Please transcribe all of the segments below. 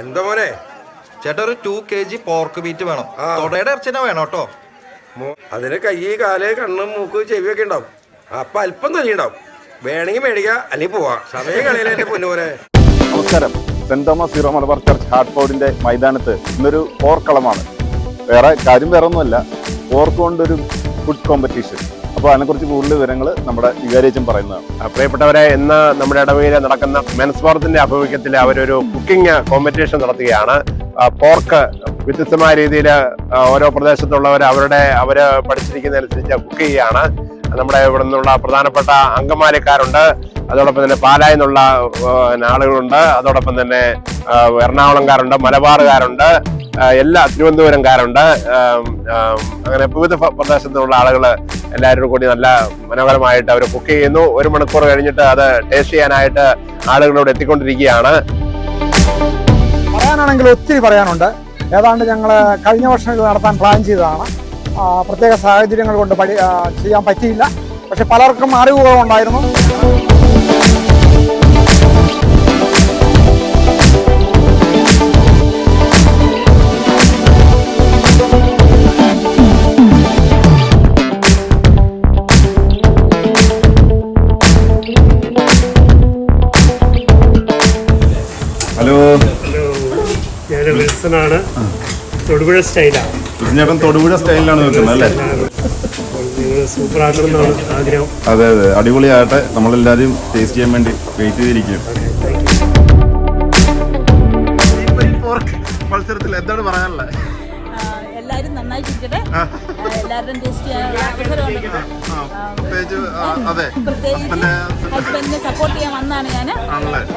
എന്താ മോനെ? ചേട്ടാ ഒരു two K G pork meat വേണം. തൊടയുടെ ഇറച്ചിനെ വേണം കേട്ടോ. അതിന് കൈ കാൽ കണ്ണ് മൂക്ക് ചെവിയൊക്കെ ഉണ്ടാവും. അപ്പൊ അല്പം തൊലിയുണ്ടാവും. വേണമെങ്കിൽ മേടിക്ക അല്ലെങ്കിൽ പോവാ. സമയം കളിയിലെ എന്റെ പൊന്നുപോലെ നമസ്കാരം. Saint Thomas Syro Malabar church ഹാർട്ട്ഫോർഡിന്റെ മൈതാനത്ത് ഇന്നൊരു പോർക്കളമാണ് വേറെ കാര്യം വേറെ ഒന്നുമല്ല പോർക്ക് കൊണ്ടൊരു ഫുഡ് കോമ്പറ്റീഷൻ അപ്പോൾ അതിനെക്കുറിച്ച് കൂടുതൽ വിവരങ്ങൾ നമ്മുടെ വികാരിയച്ചൻ പറയുന്നതാണ്. പ്രിയപ്പെട്ടവരെ ഇന്ന് നമ്മുടെ ഇടവയിൽ നടക്കുന്ന മെൻസ് ഫോറത്തിന്റെ ആഭിമുഖ്യത്തിൽ അവരൊരു കുക്കിംഗ് കോമ്പറ്റീഷൻ നടത്തുകയാണ്. പോർക്ക് വ്യത്യസ്തമായ രീതിയിൽ ഓരോ പ്രദേശത്തുള്ളവർ അവരുടെ അവർ പഠിച്ചിരിക്കുന്നതനുസരിച്ച് കുക്ക് ചെയ്യുകയാണ്. നമ്മുടെ ഇവിടെ നിന്നുള്ള പ്രധാനപ്പെട്ട അങ്കമാലിക്കാരുണ്ട് അതോടൊപ്പം തന്നെ പാലായിൽ നിന്നുള്ള ആളുകളുണ്ട്. അതോടൊപ്പം തന്നെ എറണാകുളംകാരുണ്ട് മലബാറുകാരുണ്ട് എല്ലാ തിരുവനന്തപുരംകാരുണ്ട്. അങ്ങനെ വിവിധ പ്ര- പ്രദേശത്തു നിന്നുള്ള ആളുകൾ എല്ലാവരും കൂടി നല്ല മനോഹരമായിട്ട് അവർ കുക്ക് ചെയ്യുന്നു. ഒരു മണിക്കൂർ കഴിഞ്ഞിട്ട് അത് ടേസ്റ്റ് ചെയ്യാനായിട്ട് ആളുകളോട് എത്തിക്കൊണ്ടിരിക്കുകയാണ്. പറയാനാണെങ്കിൽ ഒത്തിരി പറയാനുണ്ട്. ഏതാണ്ട് ഞങ്ങൾ കഴിഞ്ഞ വർഷം ഇത് നടത്താൻ പ്ലാൻ ചെയ്തതാണ്. പ്രത്യേക സാഹചര്യങ്ങൾ കൊണ്ട് പഠി ചെയ്യാൻ പറ്റിയില്ല. പക്ഷെ പലർക്കും അറിവുകളുണ്ടായിരുന്നു. ഹലോ. ഞാൻ വിൽസനാണ് തൊടുപുഴ സ്റ്റൈലാണ്. ചേട്ടൻ തൊടുപുഴ സ്റ്റൈലിലാണ് വെക്കുന്നത് അല്ലേ? സൂപ്പർ ആക്കണമെന്നാണ് ആഗ്രഹം. അതെ അതെ. അടിപൊളിയാകട്ടെ. നമ്മളെല്ലാവരും ടേസ്റ്റ് ചെയ്യാൻ വേണ്ടി വെയിറ്റ് ചെയ്തിരിക്കും. മത്സരത്തിൽ എന്താണ് പറയാനുള്ളത്? എല്ലാവരും നന്നായിട്ടിരിക്കട്ടെ. ആ, എല്ലാവരുടെയും ടേസ്റ്റ് ഹസ്ബൻഡിനെ സപ്പോർട്ട് ചെയ്യാൻ വന്നാണ് ഞാൻ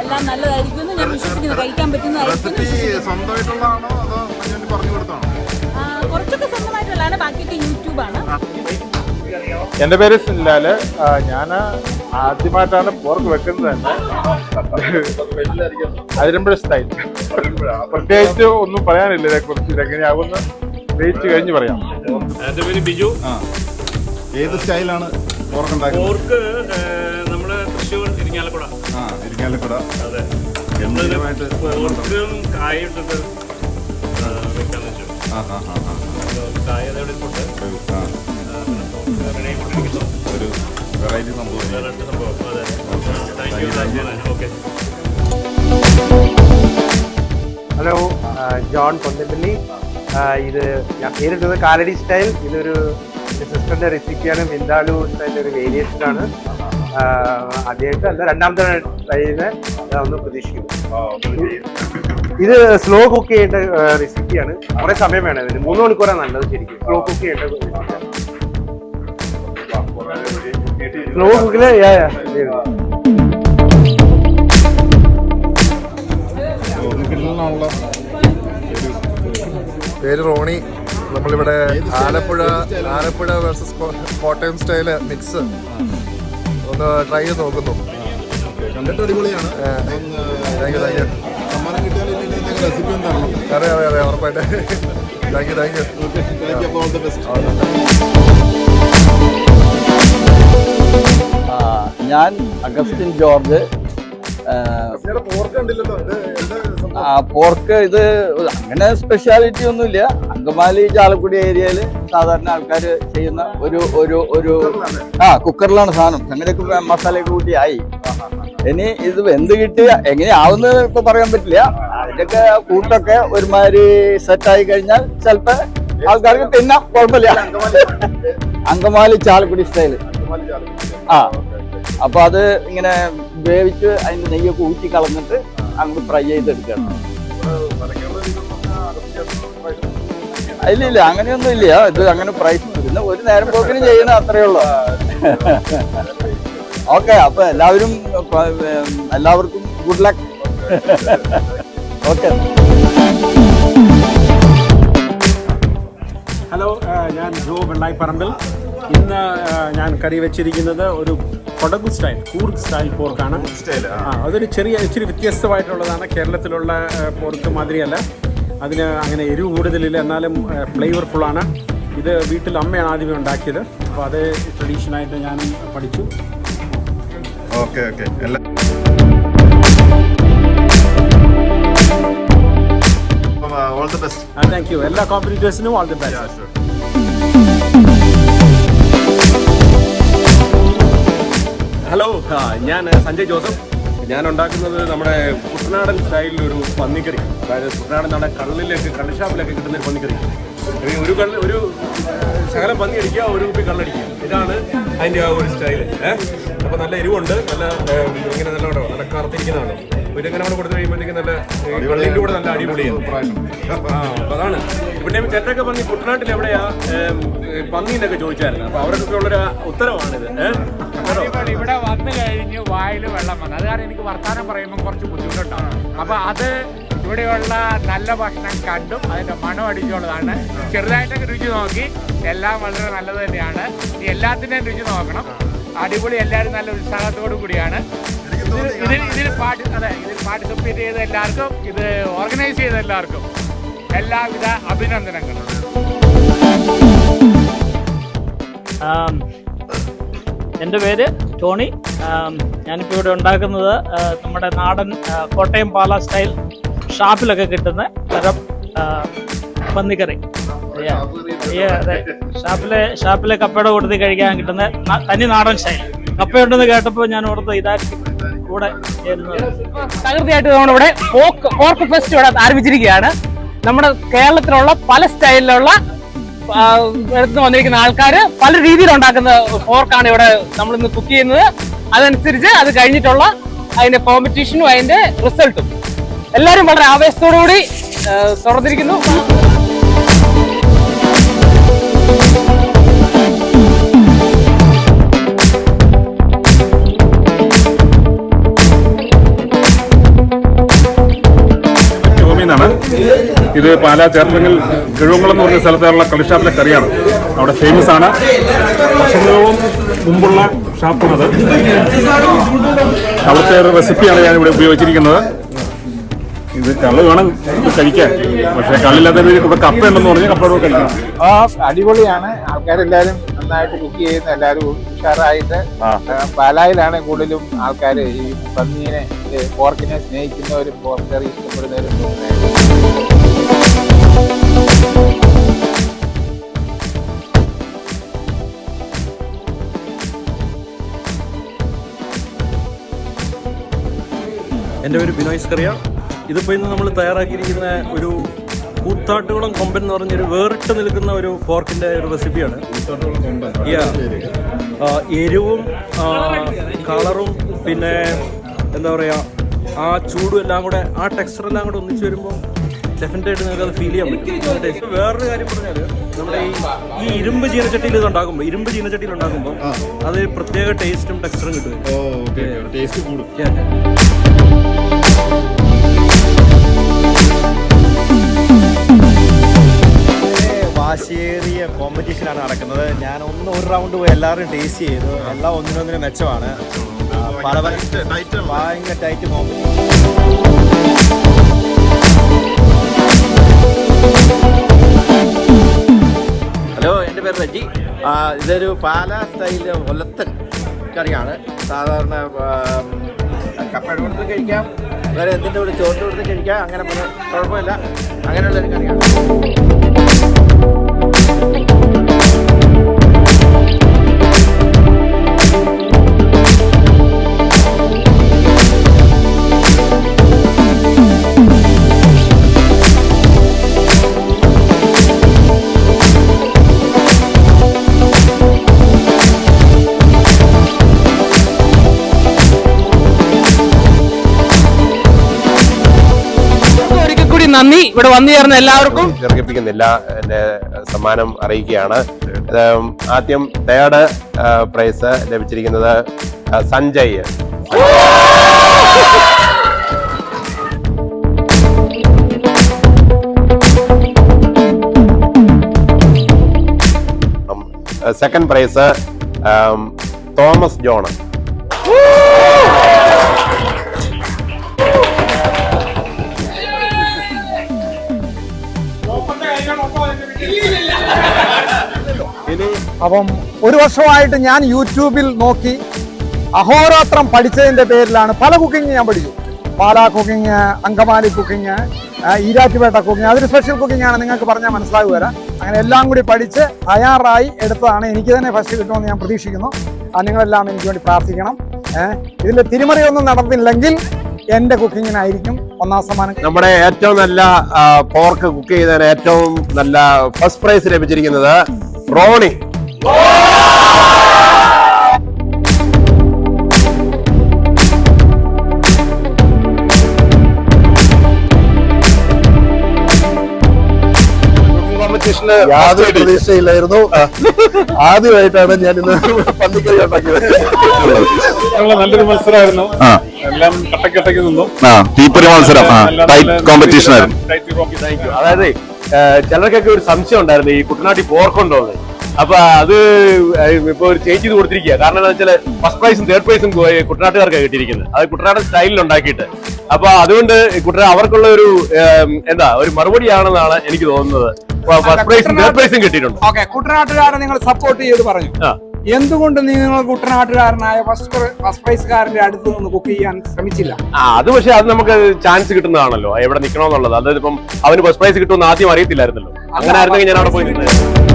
എല്ലാം നല്ലതായിരിക്കും എന്ന് ഞാൻ വിശ്വസിക്കുന്നു. കഴിക്കാൻ പറ്റുന്നതായിരിക്കും. സ്വന്തമായിട്ടുള്ളതാണോ അതോ പറഞ്ഞു കൊടുത്താണോ ബാക്കിയൊക്കെ യൂട്യൂബാണ്. എന്റെ പേര് സില്ലാൽ ഞാൻ ആദ്യമായിട്ടാണ് പോർക്ക് വെക്കുന്നത് തന്നെ. അതിരമ്പഴ സ്റ്റൈൽ പ്രത്യേകിച്ച് ഒന്നും പറയാനില്ല ഇതിനെക്കുറിച്ച് ഇതെങ്ങനെയാകുമെന്ന് വെയിറ്റ് കഴിഞ്ഞ് പറയാം. എന്റെ പേര് ബിജു. ഏത് സ്റ്റൈലാണ് പോർക്ക് ഉണ്ടാക്കുന്നത് പോർക്ക് നമ്മുടെ തൃശ്ശൂർ ഇരിങ്ങാലക്കുട. ആ ഇരിക്കാലക്കുട അതെ. ഗംഭീരമായിട്ട് പോർക്കും കായിട്ടിട്ട് ഹലോ ജോൺ കൊന്തപ്പള്ളി ഇത് ഞാൻ പേരിട്ടത് കാലടി സ്റ്റൈൽ. ഇതൊരു സിസ്റ്ററിന്റെ റെസിപ്പിയാണ് മിന്താലു സ്റ്റൈലിന്റെ ഒരു വേരിയേഷൻ ആണ്. ആദ്യമായിട്ട് അല്ല രണ്ടാമത്തെ ട്രൈ ചെയ്യുന്ന ഒന്ന് പ്രതീക്ഷിക്കുന്നു. ഇത് സ്ലോ കുക്ക് ചെയ്യേണ്ട റെസിപ്പിയാണ് കുറെ സമയം വേണം ഇതിന്. മൂന്ന് മണിക്കൂറാണ് നല്ലത് ശരിക്കും. സ്ലോ കുക്ക് ചെയ്യേണ്ട സ്ലോ കുക്കിൽ പേര് റോണി. നമ്മളിവിടെ Alappuzha Alappuzha versus Kottayam style mix ഒന്ന് ട്രൈ ചെയ്ത് നോക്കുന്നു. കണ്ടിട്ട് അടിപൊളിയാണ്. താങ്ക് യു താങ്ക് യു അറിയാം അറിയാം അറിയാം ഉറപ്പായിട്ട്. Thank you thank you thank you all the best ഞാൻ അഗസ്റ്റിൻ ജോർജ് പോർക്ക് ഇത് അങ്ങനെ സ്പെഷ്യാലിറ്റി ഒന്നുമില്ല. അങ്കമാലി ചാലക്കുടി ഏരിയയിൽ സാധാരണ ആൾക്കാർ ചെയ്യുന്ന ഒരു ഒരു ഒരു ആ കുക്കറിലാണ് സാധനം. അങ്ങനെയൊക്കെ മസാലയൊക്കെ കൂട്ടി ആയി. ഇനി ഇത് എന്ത് കിട്ടിയ എങ്ങനെയാവുന്നത് ഇപ്പൊ പറയാൻ പറ്റില്ല. അതിന്റെയൊക്കെ കൂട്ടൊക്കെ ഒരുമാതിരി സെറ്റായി കഴിഞ്ഞാൽ ചിലപ്പോ ആൾക്കാർക്ക് തിന്നാം കുഴപ്പമില്ല അങ്കമാലി ചാലക്കുടി സ്റ്റൈൽ ആ. അപ്പൊ അത് ഇങ്ങനെ വേവിച്ച് അതിന്റെ നെയ്യൊക്കെ ഊറ്റി കളഞ്ഞിട്ട് അങ്ങോട്ട് ഫ്രൈ ചെയ്തെടുക്കണം. ഇല്ല ഇല്ല അങ്ങനെയൊന്നും ഇല്ല. ഇത് അങ്ങനെ പ്രൈസ് പിന്നെ ഒരു നേരം പോക്കിന് ചെയ്യണ അത്രേ ഉള്ളൂ. ഓക്കെ അപ്പൊ എല്ലാവരും എല്ലാവർക്കും ഗുഡ് ലക്ക് ഓക്കെ. ഹലോ ഞാൻ ജോ വെള്ളായിപ്പറമ്പിൽ. ഇന്ന് ഞാൻ കറി വെച്ചിരിക്കുന്നത് ഒരു കൊടകു സ്റ്റൈൽ കൂർഗ് സ്റ്റൈൽ പോർക്കാണ്. ആ. അതൊരു ചെറിയ ഇച്ചിരി വ്യത്യസ്തമായിട്ടുള്ളതാണ് കേരളത്തിലുള്ള പോർക്ക് മാതിരിയല്ല. അതിന് അങ്ങനെ എരിവ് കൂടുതലില്ല എന്നാലും ഫ്ലേവർഫുള്ളാണ് ഇത് വീട്ടിൽ അമ്മയാണ് ആദ്യമേ ഉണ്ടാക്കിയത്. അപ്പോൾ അത് ട്രഡീഷണലായിട്ട് ഞാൻ പഠിച്ചു. Okay okay. എല്ലാ താങ്ക് യു എല്ലാ കോമ്പറ്റീറ്റേഴ്സിനും ഓൾ ദി ബെസ്റ്റ് ഹലോ ഞാൻ സഞ്ജയ് ജോസഫ്. ഞാൻ ഉണ്ടാക്കുന്നത് നമ്മുടെ കുട്ടനാടൻ സ്റ്റൈലിൽ ഒരു പന്നിക്കറി. അതായത് കുട്ടനാടൻ നമ്മുടെ കള്ളിലേക്ക് കള്ളിഷാപ്പിലൊക്കെ കിട്ടുന്ന ഒരു പന്നിക്കറി. ഒരു കള്ള് ഒരു ശകലം പന്നി അടിക്കുക ഒരു കുപ്പി കള്ളടിക്കുക ഇതാണ് അതിന്റെ ആ ഒരു സ്റ്റൈൽ ഏഹ് അപ്പോൾ നല്ല എരിവുണ്ട് നല്ല ഇങ്ങനെ നല്ല നല്ല കറുത്തിരിക്കുന്നതാണ്. ഇതെങ്ങനെ നമ്മൾ കൊടുത്തു കഴിയുമ്പോഴത്തേക്കും നല്ല കള്ളിന്റെ കൂടെ നല്ല അടിപൊളിയാണ് ആ അതാണ്. പിന്നെ ചേട്ടൊക്കെ പറഞ്ഞ് കുട്ടനാട്ടിൽ എവിടെയാ പന്നി എന്നൊക്കെ ചോദിച്ചായിരുന്നു. അപ്പൊ അവരൊക്കെ ഉള്ളൊരു ഉത്തരവാണിത്. ഇവിടെ- ഇവിടെ വന്നു കഴിഞ്ഞ് വായിൽ വെള്ളം വന്നു. അത് കാരണം എനിക്ക് വർത്താനം പറയുമ്പോൾ കുറച്ച് ബുദ്ധിമുട്ടുണ്ടാണ് അപ്പൊ അത് ഇവിടെയുള്ള നല്ല ഭക്ഷണം കണ്ടും അതിന്റെ മണം അടിച്ചുള്ളതാണ് ചെറുതായിട്ടൊക്കെ രുചി നോക്കി. എല്ലാം വളരെ നല്ലത് തന്നെയാണ്. എല്ലാത്തിനെയും എല്ലാത്തിന്റെയും രുചി നോക്കണം. അടിപൊളി എല്ലാവരും നല്ല ഉത്സാഹത്തോടു കൂടിയാണ്. ഇതിൽ ഇതിൽ പാർട്ടി അതെ ഇതിൽ പാർട്ടിസിപ്പേറ്റ് ചെയ്ത എല്ലാവർക്കും ഇത് ഓർഗനൈസ് ചെയ്ത എല്ലാവർക്കും എല്ലാവിധ അഭിനന്ദനങ്ങളും. എന്റെ പേര് ടോണി. ഞാനിപ്പോൾ ഇവിടെ ഉണ്ടാക്കുന്നത് നമ്മുടെ നാടൻ കോട്ടയം പാല സ്റ്റൈൽ ഷാപ്പിലൊക്കെ കിട്ടുന്ന തരം പന്നിക്കറി. അതെ ഷാപ്പിലെ ഷാപ്പിലെ കപ്പയുടെ കൊടുത്ത് കഴിക്കാൻ കിട്ടുന്ന തനി നാടൻ സ്റ്റൈൽ. കപ്പയുണ്ടെന്ന് കേട്ടപ്പോൾ ഞാൻ ഓർത്ത് ഇതാക്കി കൂടെ തകൃതിയായിട്ട് നമ്മളിവിടെ പോർക്ക് പോർക്ക് ഫെസ്റ്റ് ഇവിടെ ആരംഭിച്ചിരിക്കുകയാണ്. നമ്മുടെ കേരളത്തിലുള്ള പല സ്റ്റൈലിലുള്ള എടുത്ത് വന്നിരിക്കുന്ന ആൾക്കാർ പല രീതിയിൽ ഉണ്ടാക്കുന്ന ഫോർക്കാണ് ഇവിടെ നമ്മൾ ഇന്ന് കുക്ക് ചെയ്യുന്നത്. അതനുസരിച്ച് അത് കഴിഞ്ഞിട്ടുള്ള അതിന്റെ കോമ്പറ്റീഷനും അതിന്റെ റിസൾട്ടും എല്ലാവരും വളരെ ആവേശത്തോടുകൂടി കൂടി തുറന്നിരിക്കുന്നു. പാലാ ചേർത്തെങ്കിൽ കിഴുവങ്കുളം എന്ന് പറഞ്ഞ സ്ഥലത്തുള്ള കളിഷാപ്പിലെ കറിയാണ്. അവിടെ ഫേമസ് ആണ്. വർഷങ്ങളോളം മുമ്പുള്ള ഷാപ്പാണത് അവിടുത്തെ ഒരു റെസിപ്പിയാണ് ഞാൻ ഇവിടെ ഉപയോഗിച്ചിരിക്കുന്നത്. ഇത് കള്ള് വേണം ഇത് കഴിക്കാൻ. പക്ഷേ കള്ളില്ലാത്ത രീതിയിൽ ഇവിടെ കപ്പ ഉണ്ടെന്ന് പറഞ്ഞാൽ കപ്പയോട് കഴിക്കണം. ആ അടിപൊളിയാണ്. ആൾക്കാരെല്ലാരും നന്നായിട്ട് കുക്ക് ചെയ്യുന്ന. എല്ലാരും ഉഷാറായിട്ട്. പാലായിലാണ് കൂടുതലും ആൾക്കാർ ഈ പന്നീനെ പോർക്കിനെ സ്നേഹിക്കുന്നവരും പോർക്കറി കറി ഇഷ്ടപ്പെടുന്നവരും എന്റെ പേര് ബിനോയ് സ്കറിയ. ഇതിപ്പോൾ ഇന്ന് നമ്മൾ തയ്യാറാക്കിയിരിക്കുന്ന ഒരു കൂത്താട്ടുകുളം കൊമ്പൻ എന്ന് പറഞ്ഞൊരു വേറിട്ട് നിൽക്കുന്ന ഒരു പോർക്കിന്റെ ഒരു റെസിപ്പിയാണ്. എരിവും കളറും പിന്നെ എന്താ പറയുക ആ ചൂടും എല്ലാം കൂടെ ആ ടെക്സ്ചർ എല്ലാം കൂടെ ഒന്നിച്ച് വരുമ്പോൾ ഡെഫിനറ്റായിട്ട് നിങ്ങൾക്ക് അത് ഫീൽ ചെയ്യാൻ പറ്റും. വേറൊരു കാര്യം പറഞ്ഞാൽ നമ്മുടെ ഈ ഇരുമ്പ് ചീനച്ചട്ടിയിൽ ഇത് ഉണ്ടാക്കുമ്പോൾ ഇരുമ്പ് ചീനച്ചട്ടിയിൽ ഉണ്ടാക്കുമ്പോൾ അത് പ്രത്യേക ടേസ്റ്റും ടെക്സ്ചറും കിട്ടും. ടേസ്റ്റ് കൂടും. വാശിയേറിയ കോമ്പറ്റീഷനാണ് നടക്കുന്നത്. ഞാൻ ഒന്ന് ഒരു റൗണ്ട് പോയി എല്ലാവരും ടേസ്റ്റ് ചെയ്തു. എല്ലാം ഒന്നിനൊന്നിനും മെച്ചമാണ്. പല പല ഭയങ്കര ടൈറ്റ് കോമ്പറ്റീഷൻ ഹലോ എന്റെ പേര് റജി. ഇതൊരു പാല സ്റ്റൈൽ ഒലത്തൻ കറിയാണ്. സാധാരണ കപ്പ കഴിക്കാം. വേറെ എന്തിന്റെ കൂടെ ചോറിന്റെ കൊടുത്ത് കഴിക്കാം? അങ്ങനെ കുഴപ്പമില്ല. അങ്ങനെയുള്ളൊരു കറിയാണ് ഇവിടെ വന്നു ചേർന്ന എല്ലാവർക്കും? ചെറുപ്പിക്കുന്നില്ല എന്റെ സമ്മാനം അറിയിക്കുകയാണ്. ആദ്യം തേർഡ് പ്രൈസ് ലഭിച്ചിരിക്കുന്നത് Sanjay. Second prize Thomas John. അപ്പം ഒരു വർഷമായിട്ട് ഞാൻ യൂട്യൂബിൽ നോക്കി അഹോരാത്രം പഠിച്ചതിന്റെ പേരിലാണ് പല കുക്കിംഗ് ഞാൻ പഠിച്ചു. Pala cooking Angamaly cooking Erattupetta cooking അതൊരു സ്പെഷ്യൽ കുക്കിംഗ് ആണ് നിങ്ങൾക്ക് പറഞ്ഞാൽ മനസ്സിലാകുക അങ്ങനെ എല്ലാം കൂടി പഠിച്ച് തയ്യാറായി എടുത്തതാണ് എനിക്ക് തന്നെ ഫസ്റ്റ് കിട്ടുമെന്ന് ഞാൻ പ്രതീക്ഷിക്കുന്നു. നിങ്ങളെല്ലാം എനിക്ക് വേണ്ടി പ്രാർത്ഥിക്കണം. ഇതിൽ തിരിമറിയൊന്നും നടന്നില്ലെങ്കിൽ എന്റെ കുക്കിങ്ങിനായിരിക്കും ഒന്നാം സമ്മാനം. നമ്മുടെ ഏറ്റവും നല്ല പോർക്ക് കുക്ക് ചെയ്തതിന് ഏറ്റവും നല്ല ഫസ്റ്റ് പ്രൈസ് ലഭിച്ചിരിക്കുന്നത് റോണി. യാതൊരു പ്രതീക്ഷയില്ലായിരുന്നു. ആദ്യമായിട്ടാണ് ഞാൻ ഇന്ന് പന്നിക്കറി ഉണ്ടാക്കിയത്. നല്ലൊരു മത്സരമായിരുന്നു. എല്ലാം കട്ടക്കട്ടയ്ക്ക് നിന്നു. ആ തീപ്പൊരി മത്സരം. കോമ്പറ്റീഷൻ ആയിരുന്നു. അതായത് ചിലർക്കൊക്കെ ഒരു സംശയം ഉണ്ടായിരുന്നു ഈ കുട്ടനാട്ടി പോർക്കുണ്ടോ എന്ന്. അപ്പൊ അത് ഇപ്പൊ ഒരു ചേഞ്ച് ചെയ്ത് കൊടുത്തിരിക്കുക കാരണം എന്താ വെച്ചാൽ ഫസ്റ്റ് പ്രൈസും തേർഡ് പ്രൈസും കുട്ടനാട്ടുകാർക്കാണ് കിട്ടിയിരിക്കുന്നത് അത് കുട്ടനാട് സ്റ്റൈലിൽ ഉണ്ടാക്കിയിട്ട്. അപ്പൊ അതുകൊണ്ട് കുട്ടനാട് അവർക്കുള്ള ഒരു എന്താ ഒരു മറുപടിയാണെന്നാണ് എനിക്ക് തോന്നുന്നത്. ഫസ്റ്റ് പ്രൈസും തേർഡ് പ്രൈസും കിട്ടിയിട്ടുണ്ട്. ഓക്കെ കുട്ടനാട്ടുകാരെ നിങ്ങൾ സപ്പോർട്ട് ചെയ്ത് പറഞ്ഞു. എന്തുകൊണ്ട് നിങ്ങൾ കുട്ടനാട്ടുകാരനായ ഫസ്റ്റ് ഫസ്റ്റ് പ്രൈസുകാരന്റെ അടുത്ത് നിന്ന് കുക്ക് ചെയ്യാൻ ശ്രമിച്ചില്ല? ആ അത് പക്ഷെ അത് നമുക്ക് ചാൻസ് കിട്ടുന്നതാണല്ലോ. എവിടെ നിൽക്കണമെന്നുള്ളത് അതായത് ഇപ്പം അവന് ഫസ്റ്റ് പ്രൈസ് കിട്ടുമെന്ന് ആദ്യം അറിയത്തില്ലായിരുന്നല്ലോ. അങ്ങനെ ആയിരുന്നെങ്കിൽ ഞാൻ അവിടെ പോയി.